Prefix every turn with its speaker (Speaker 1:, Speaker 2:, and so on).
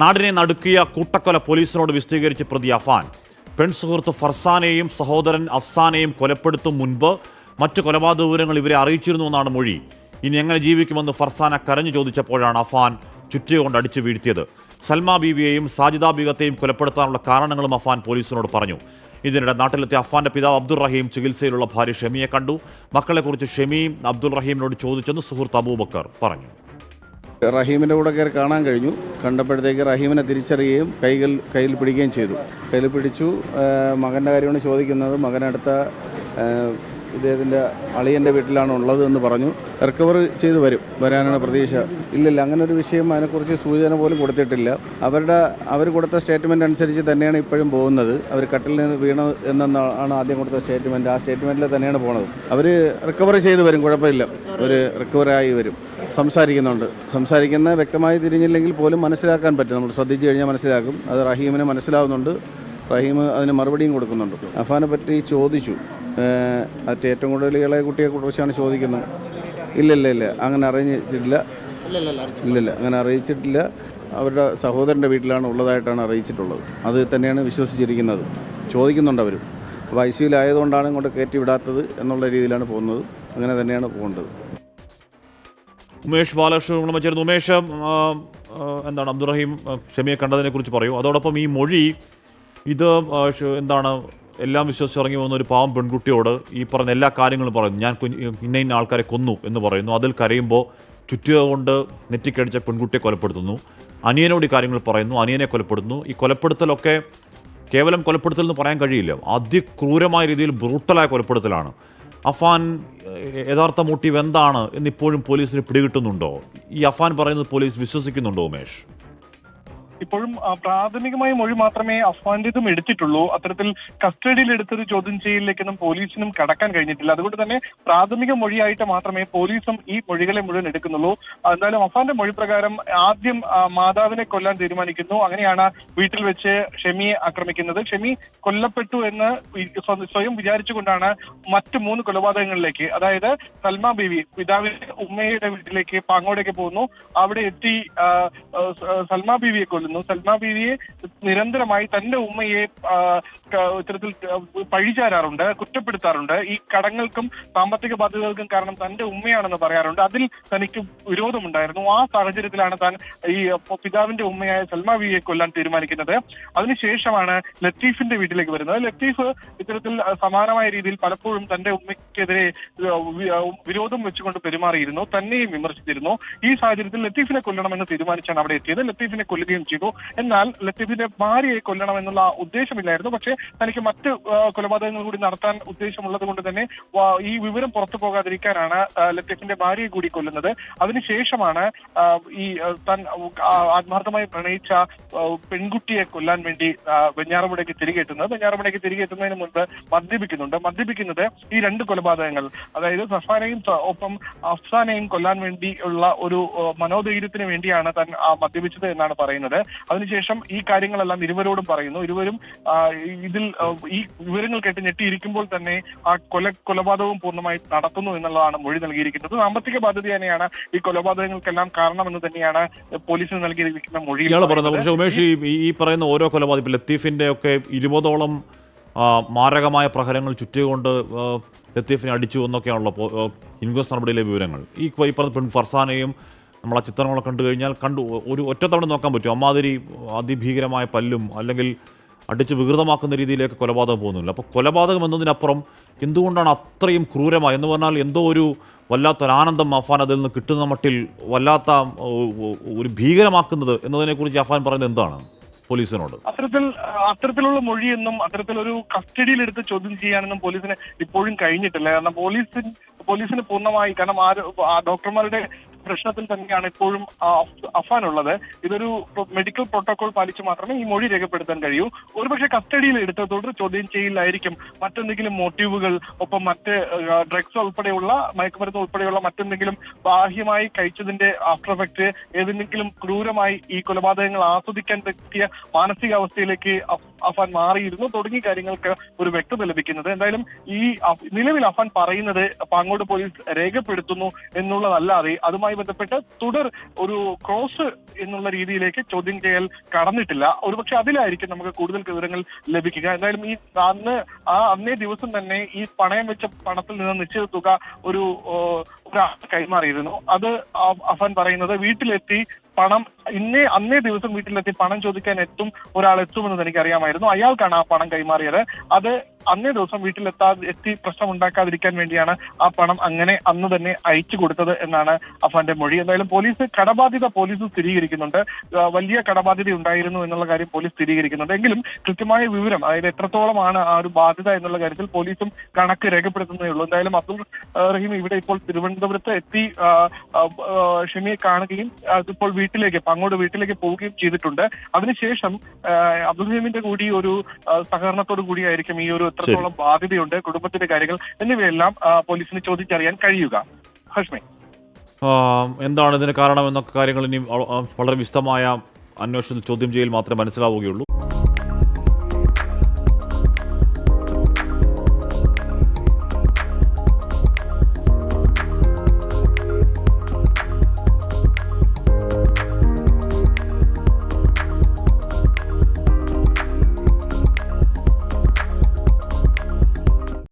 Speaker 1: നാടിനെ നടുക്കിയ കൂട്ടക്കൊല പോലീസിനോട് വിശദീകരിച്ച് പ്രതി അഫാൻ. പെൺസുഹൃത്ത് ഫർസാനെയും സഹോദരൻ അഫ്സാനെയും കൊലപ്പെടുത്തും മുൻപ് മറ്റു കൊലപാതക വിവരങ്ങൾ ഇവരെ അറിയിച്ചിരുന്നു എന്നാണ് മൊഴി. ഇനി എങ്ങനെ ജീവിക്കുമെന്ന് ഫർസാന കരഞ്ഞു ചോദിച്ചപ്പോഴാണ് അഫാൻ ചുറ്റിക കൊണ്ട് അടിച്ചു വീഴ്ത്തിയത്. സൽമ ബീവിയെയും സാജിദ ബീഗത്തെയും കൊലപ്പെടുത്താനുള്ള കാരണങ്ങളും അഫാൻ പോലീസിനോട് പറഞ്ഞു. ഇതിനിടെ നാട്ടിലെത്തിയ അഫാന്റെ പിതാവ് അബ്ദുൾ റഹീം ചികിത്സയിലുള്ള ഭാര്യ ഷെമിയെ കണ്ടു. മക്കളെക്കുറിച്ച് ഷെമിയും അബ്ദുൾ റഹീമിനോട് ചോദിച്ചെന്ന് സുഹൃത്ത് അബൂബക്കർ പറഞ്ഞു.
Speaker 2: റഹീമിന്റെ കൂടെ കയറി കാണാൻ കഴിഞ്ഞു. കണ്ടപ്പോഴത്തേക്ക് റഹീമിനെ തിരിച്ചറിയുകയും കൈകൾ കയ്യിൽ പിടിക്കുകയും ചെയ്തു. കയ്യിൽ പിടിച്ചു മകന്റെ കാര്യമാണ് ചോദിക്കുന്നത്. മകനടുത്ത ഇദ്ദേഹത്തിന്റെ അളിയന്റെ വീട്ടിലാണ് ഉള്ളത് എന്ന് പറഞ്ഞു. റിക്കവർ ചെയ്ത് വരും വരാനാണ് പ്രതീക്ഷ. ഇല്ലില്ല അങ്ങനെ ഒരു വിഷയം അതിനെക്കുറിച്ച് സൂചന പോലും കൊടുത്തിട്ടില്ല. അവരുടെ അവർ കൊടുത്ത സ്റ്റേറ്റ്മെന്റ് അനുസരിച്ച് തന്നെയാണ് ഇപ്പോഴും പോകുന്നത്. അവർ കട്ടിൽ നിന്ന് വീണ എന്നാണ് ആദ്യം കൊടുത്ത സ്റ്റേറ്റ്മെന്റ് ആ സ്റ്റേറ്റ്മെന്റിൽ തന്നെയാണ് പോണത്. അവർ റിക്കവർ ചെയ്ത് വരും കുഴപ്പമില്ല. അവർ റിക്കവറായി വരും. സംസാരിക്കുന്നുണ്ട്. സംസാരിക്കുന്ന വ്യക്തമായി തിരിഞ്ഞില്ലെങ്കിൽ പോലും മനസ്സിലാക്കാൻ പറ്റും നമ്മൾ ശ്രദ്ധിച്ചു കഴിഞ്ഞാൽ മനസ്സിലാക്കും. അത് റഹീമിന് മനസ്സിലാവുന്നുണ്ട്. റഹീം അതിന് മറുപടിയും കൊടുക്കുന്നുണ്ട്. അഫാനെ പറ്റി ചോദിച്ചു. അത് ഏറ്റവും കൂടുതൽ ഇളയ കുട്ടിയെ കുറിച്ചാണ് ചോദിക്കുന്നത്. ഇല്ല ഇല്ല. ഇല്ല അങ്ങനെ അറിയിച്ചിട്ടില്ല. ഇല്ലില്ല അങ്ങനെ അറിയിച്ചിട്ടില്ല. അവരുടെ സഹോദരന്റെ വീട്ടിലാണ് ഉള്ളതായിട്ടാണ് അറിയിച്ചിട്ടുള്ളത്. അത് തന്നെയാണ് വിശ്വസിച്ചിരിക്കുന്നത്. ചോദിക്കുന്നുണ്ട് അവരും. അപ്പോൾ ഐ ഇങ്ങോട്ട് കയറ്റി വിടാത്തത് എന്നുള്ള രീതിയിലാണ് പോകുന്നത്. അങ്ങനെ തന്നെയാണ് പോകേണ്ടത്.
Speaker 1: ഉമേഷ് ബാലകൃഷ്ണൻ ചേർന്ന് ഉമേഷ് എന്താണ് അബ്ദുറഹീം ക്ഷമയെ ഷമിയെ കണ്ടതിനെ കുറിച്ച് പറയൂ. അതോടൊപ്പം ഈ മൊഴി ഇത് എന്താണ് എല്ലാം വിശ്വസിച്ച് ഇറങ്ങി വന്ന ഒരു പാവം പെൺകുട്ടിയോട് ഈ പറഞ്ഞ എല്ലാ കാര്യങ്ങളും പറയുന്നു. ഞാൻ ഇന്ന ഇന്ന ആൾക്കാരെ കൊന്നു എന്ന് പറയുന്നു. അതിൽ കരയുമ്പോൾ ചുറ്റുക കൊണ്ട് നെറ്റിക്കടിച്ച പെൺകുട്ടിയെ കൊലപ്പെടുത്തുന്നു. അനിയനോട് ഈ കാര്യങ്ങൾ പറയുന്നു. അനിയനെ കൊലപ്പെടുത്തുന്നു. ഈ കൊലപ്പെടുത്തലൊക്കെ കേവലം കൊലപ്പെടുത്തൽ എന്ന് പറയാൻ കഴിയില്ല. അതിക്രൂരമായ രീതിയിൽ ബ്രൂട്ടലായ കൊലപ്പെടുത്തലാണ്. അഫാൻ യഥാർത്ഥ മോട്ടീവ് എന്താണ് എന്നിപ്പോഴും പോലീസിന് പിടികിട്ടുന്നുണ്ടോ? ഈ അഫാൻ പറയുന്നത് പോലീസ് വിശ്വസിക്കുന്നുണ്ടോ ഉമേഷ്?
Speaker 3: ഇപ്പോഴും പ്രാഥമികമായ മൊഴി മാത്രമേ അഫ്വാന്റേതും എടുത്തിട്ടുള്ളൂ. അത്തരത്തിൽ കസ്റ്റഡിയിൽ എടുത്തൊരു ചോദ്യം ചെയ്യലിലേക്കൊന്നും പോലീസിനും കടക്കാൻ കഴിഞ്ഞിട്ടില്ല. അതുകൊണ്ട് തന്നെ പ്രാഥമിക മൊഴിയായിട്ട് മാത്രമേ പോലീസും ഈ മൊഴികളെ മുഴുവൻ എടുക്കുന്നുള്ളൂ. എന്തായാലും അഫാന്റെ മൊഴി പ്രകാരം ആദ്യം മാതാവിനെ കൊല്ലാൻ തീരുമാനിക്കുന്നു. അങ്ങനെയാണ് വീട്ടിൽ വെച്ച് ഷെമിയെ ആക്രമിക്കുന്നത്. ഷെമി കൊല്ലപ്പെട്ടു എന്ന് സ്വയം വിചാരിച്ചുകൊണ്ടാണ് മറ്റ് മൂന്ന് കൊലപാതകങ്ങളിലേക്ക് അതായത് സൽമ ബീവി പിതാവിന്റെ ഉമ്മയുടെ വീട്ടിലേക്ക് പാങ്ങോടേക്ക് പോകുന്നു. അവിടെ എത്തി സൽമ ബീവിയെ കൊല്ലുന്നു. സൽമ ബീവിയെ നിരന്തരമായി തന്റെ ഉമ്മയെ ഇത്തരത്തിൽ പഴിചാരാറുണ്ട് കുറ്റപ്പെടുത്താറുണ്ട്. ഈ കടങ്ങൾക്കും സാമ്പത്തിക ബാധ്യതകൾക്കും കാരണം തന്റെ ഉമ്മയാണെന്ന് പറയാറുണ്ട്. അതിൽ തനിക്ക് വിരോധമുണ്ടായിരുന്നു. ആ സാഹചര്യത്തിലാണ് താൻ ഈ പിതാവിന്റെ ഉമ്മയായ സൽമാ ബീവിയെ കൊല്ലാൻ തീരുമാനിക്കുന്നത്. അതിനുശേഷമാണ് ലത്തീഫിന്റെ വീട്ടിലേക്ക് വരുന്നത്. ലത്തീഫ് ഇത്തരത്തിൽ സമാനമായ രീതിയിൽ പലപ്പോഴും തന്റെ ഉമ്മയ്ക്കെതിരെ വിരോധം വെച്ചുകൊണ്ട് പെരുമാറിയിരുന്നു. തന്നെയും വിമർശിച്ചിരുന്നു. ഈ സാഹചര്യത്തിൽ ലത്തീഫിനെ കൊല്ലണമെന്ന് തീരുമാനിച്ചാണ് അവിടെ എത്തിയത്. ലത്തീഫിനെ കൊല്ലുകയും ചെയ്തു. എന്നാൽ ലത്തീഫിന്റെ ഭാര്യയെ കൊല്ലണം എന്നുള്ള ഉദ്ദേശമില്ലായിരുന്നു. പക്ഷേ തനിക്ക് മറ്റ് കൊലപാതകങ്ങൾ കൂടി നടത്താൻ ഉദ്ദേശമുള്ളത് കൊണ്ട് തന്നെ ഈ വിവരം പുറത്തു പോകാതിരിക്കാനാണ് ലത്തീഫിന്റെ ഭാര്യയെ കൂടി കൊല്ലുന്നത്. അതിനുശേഷമാണ് ഈ താൻ ആത്മാർത്ഥമായി പ്രണയിച്ച പെൺകുട്ടിയെ കൊല്ലാൻ വേണ്ടി വെഞ്ഞാറമുടേക്ക് തിരികെ എത്തുന്നത്. വെഞ്ഞാറമുടേക്ക് തിരികെ എത്തുന്നതിന് മുൻപ് മദ്യപിക്കുന്നുണ്ട്. മദ്യപിക്കുന്നത് ഈ രണ്ട് കൊലപാതകങ്ങൾ അതായത് സഫാനയും ഒപ്പം അഫ്സാനെയും കൊല്ലാൻ വേണ്ടി ഉള്ള ഒരു മനോധൈര്യത്തിന് വേണ്ടിയാണ് താൻ മദ്യപിച്ചത് എന്നാണ് പറയുന്നത്. അതിനുശേഷം ഈ കാര്യങ്ങളെല്ലാം ഇരുവരോടും പറയുന്നു. ഇരുവരും ഇതിൽ ഈ വിവരങ്ങൾ കേട്ട് ഞെട്ടിയിരിക്കുമ്പോൾ തന്നെ ആ കൊല കൊലപാതകവും പൂർണമായി നടത്തുന്നു എന്നുള്ളതാണ് മൊഴി നൽകിയിരിക്കുന്നത്. സാമ്പത്തിക ബാധ്യത തന്നെയാണ് ഈ കൊലപാതകങ്ങൾക്കെല്ലാം കാരണമെന്ന് തന്നെയാണ് പോലീസിന് നൽകിയിരിക്കുന്ന മൊഴി
Speaker 1: ഇയാൾ പറയുന്നത്. പക്ഷേ ഉമേഷ് ഈ പറയുന്ന ഓരോ കൊലപാതകം ലത്തീഫിന്റെ ഒക്കെ ഇരുപതോളം മാരകമായ പ്രഹരങ്ങൾ ചുറ്റിക്കൊണ്ട് ലത്തീഫിനെ അടിച്ചു എന്നൊക്കെയാണല്ലോ ഇൻക്വസ്റ്റ് നടപടിയിലെ വിവരങ്ങൾ. ഈ പറഞ്ഞ പെൺ ഫർസാനെയും നമ്മൾ ആ ചിത്രങ്ങളൊക്കെ കണ്ടു കഴിഞ്ഞാൽ കണ്ടു. ഒരു ഒറ്റത്തവണ നോക്കാൻ പറ്റും. അമ്മാതിരി അതിഭീകരമായ പല്ലും അല്ലെങ്കിൽ അടിച്ച് വികൃതമാക്കുന്ന രീതിയിലേക്ക് കൊലപാതകം പോകുന്നില്ല. അപ്പോൾ കൊലപാതകം എന്നതിനപ്പുറം എന്തുകൊണ്ടാണ് അത്രയും ക്രൂരമായി? എന്ന് പറഞ്ഞാൽ എന്തോ ഒരു വല്ലാത്തൊരു ആനന്ദം അഫാൻ അതിൽ നിന്ന് കിട്ടുന്ന മട്ടിൽ വല്ലാത്ത ഒരു ഭീകരമാക്കുന്നത് എന്നതിനെക്കുറിച്ച് അഫാൻ പറയുന്നത് എന്താണ് പോലീസിനോട്?
Speaker 3: അത്തരത്തിൽ അത്തരത്തിലുള്ള മൊഴിയൊന്നും അത്തരത്തിലൊരു കസ്റ്റഡിയിൽ എടുത്ത് ചോദ്യം ചെയ്യാനൊന്നും പോലീസിന് ഇപ്പോഴും കഴിഞ്ഞിട്ടില്ല. കാരണം പോലീസിന് പോലീസിന് പൂർണമായി കാരണം ആ ഡോക്ടർമാരുടെ പ്രശ്നത്തിൽ തന്നെയാണ് ഇപ്പോഴും അഫാൻ ഉള്ളത് ഇതൊരു മെഡിക്കൽ പ്രോട്ടോകോൾ പാലിച്ച് മാത്രമേ ഈ മൊഴി രേഖപ്പെടുത്താൻ കഴിയൂ. ഒരുപക്ഷെ കസ്റ്റഡിയിൽ എടുത്തതോട് ചോദ്യം ചെയ്യലായിരിക്കും മറ്റെന്തെങ്കിലും മോട്ടീവുകൾ ഒപ്പം മറ്റ് ഡ്രഗ്സ് ഉൾപ്പെടെയുള്ള മയക്കുമരുന്ന് ഉൾപ്പെടെയുള്ള മറ്റെന്തെങ്കിലും ബാഹ്യമായി കഴിച്ചതിന്റെ ആഫ്റ്റർ എഫക്ട് ഏതെങ്കിലും ക്രൂരമായി ഈ കൊലപാതകങ്ങൾ ആസ്വദിക്കാൻ പറ്റിയ മാനസികാവസ്ഥയിലേക്ക് അഫാൻ മാറിയിരുന്നു. തുടങ്ങിയ കാര്യങ്ങൾക്ക് ഒരു വ്യക്തത ലഭിക്കുന്നത്. എന്തായാലും ഈ നിലവിൽ അഫാൻ പറയുന്നത് പാങ്ങോട് പോലീസ് രേഖപ്പെടുത്തുന്നു എന്നുള്ളതല്ലാതെ അതുമായി ബന്ധപ്പെട്ട് തുടർ ഒരു ക്രോസ് എന്നുള്ള രീതിയിലേക്ക് ചോദ്യം ചെയ്യൽ കടന്നിട്ടില്ല. ഒരുപക്ഷെ അതിലായിരിക്കും നമുക്ക് കൂടുതൽ വിവരങ്ങൾ ലഭിക്കുക. എന്തായാലും ഈ അന്ന് ആ അന്നേ ദിവസം തന്നെ ഈ പണയം വെച്ച പണത്തിൽ നിന്ന് നിശ്ചിത തുക ഒരു ഒരാൾ കൈമാറിയിരുന്നു. അത് അഫാൻ പറയുന്നത് വീട്ടിലെത്തി പണം ഇന്നേ അന്നേ ദിവസം വീട്ടിലെത്തി പണം ചോദിക്കാൻ എത്തും ഒരാൾ എത്തുമെന്ന് എനിക്കറിയാമായിരുന്നു. അയാൾക്കാണ് ആ പണം കൈമാറിയത്. അത് അന്നേ ദിവസം വീട്ടിലെത്താ എത്തി പ്രശ്നം ഉണ്ടാക്കാതിരിക്കാൻ വേണ്ടിയാണ് ആ പണം അങ്ങനെ അന്ന് തന്നെ അയച്ചു കൊടുത്തത് എന്നാണ് അഫാന്റെ മൊഴി. എന്തായാലും പോലീസ് കടബാധ്യത പോലീസ് സ്ഥിരീകരിക്കുന്നുണ്ട്. വലിയ കടബാധ്യത ഉണ്ടായിരുന്നു എന്നുള്ള കാര്യം പോലീസ് സ്ഥിരീകരിക്കുന്നുണ്ട്. എങ്കിലും കൃത്യമായ വിവരം അതായത് എത്രത്തോളമാണ് ആ ഒരു ബാധ്യത എന്നുള്ള കാര്യത്തിൽ പോലീസും കണക്ക് രേഖപ്പെടുത്തുന്നേ ഉള്ളൂ. എന്തായാലും അബ്ദുൾ റഹീം ഇവിടെ ഇപ്പോൾ തിരുവനന്തപുരത്ത് എത്തി ഷമിയെ കാണുകയും അതിപ്പോൾ വീട്ടിലേക്ക് അങ്ങോട്ട് വീട്ടിലേക്ക് പോവുകയും ചെയ്തിട്ടുണ്ട്. അതിനുശേഷം അബ്ദുൾ റഹീമിന്റെ കൂടി ഒരു സഹകരണത്തോടു കൂടിയായിരിക്കും ഈ ഒരു എത്രത്തോളം ബാധ്യതയുണ്ട് കുടുംബത്തിന്റെ കാര്യങ്ങൾ എന്നിവയെല്ലാം പോലീസിന് ചോദിച്ചറിയാൻ കഴിയുക. ഹഷ്മി.
Speaker 1: എന്താണ് ഇതിന് കാരണം എന്നൊക്കെ കാര്യങ്ങൾ ഇനി വളരെ വിശദമായ അന്വേഷണത്തിൽ ചോദ്യം ചെയ്യൽ മാത്രമേ മനസ്സിലാവുകയുള്ളൂ.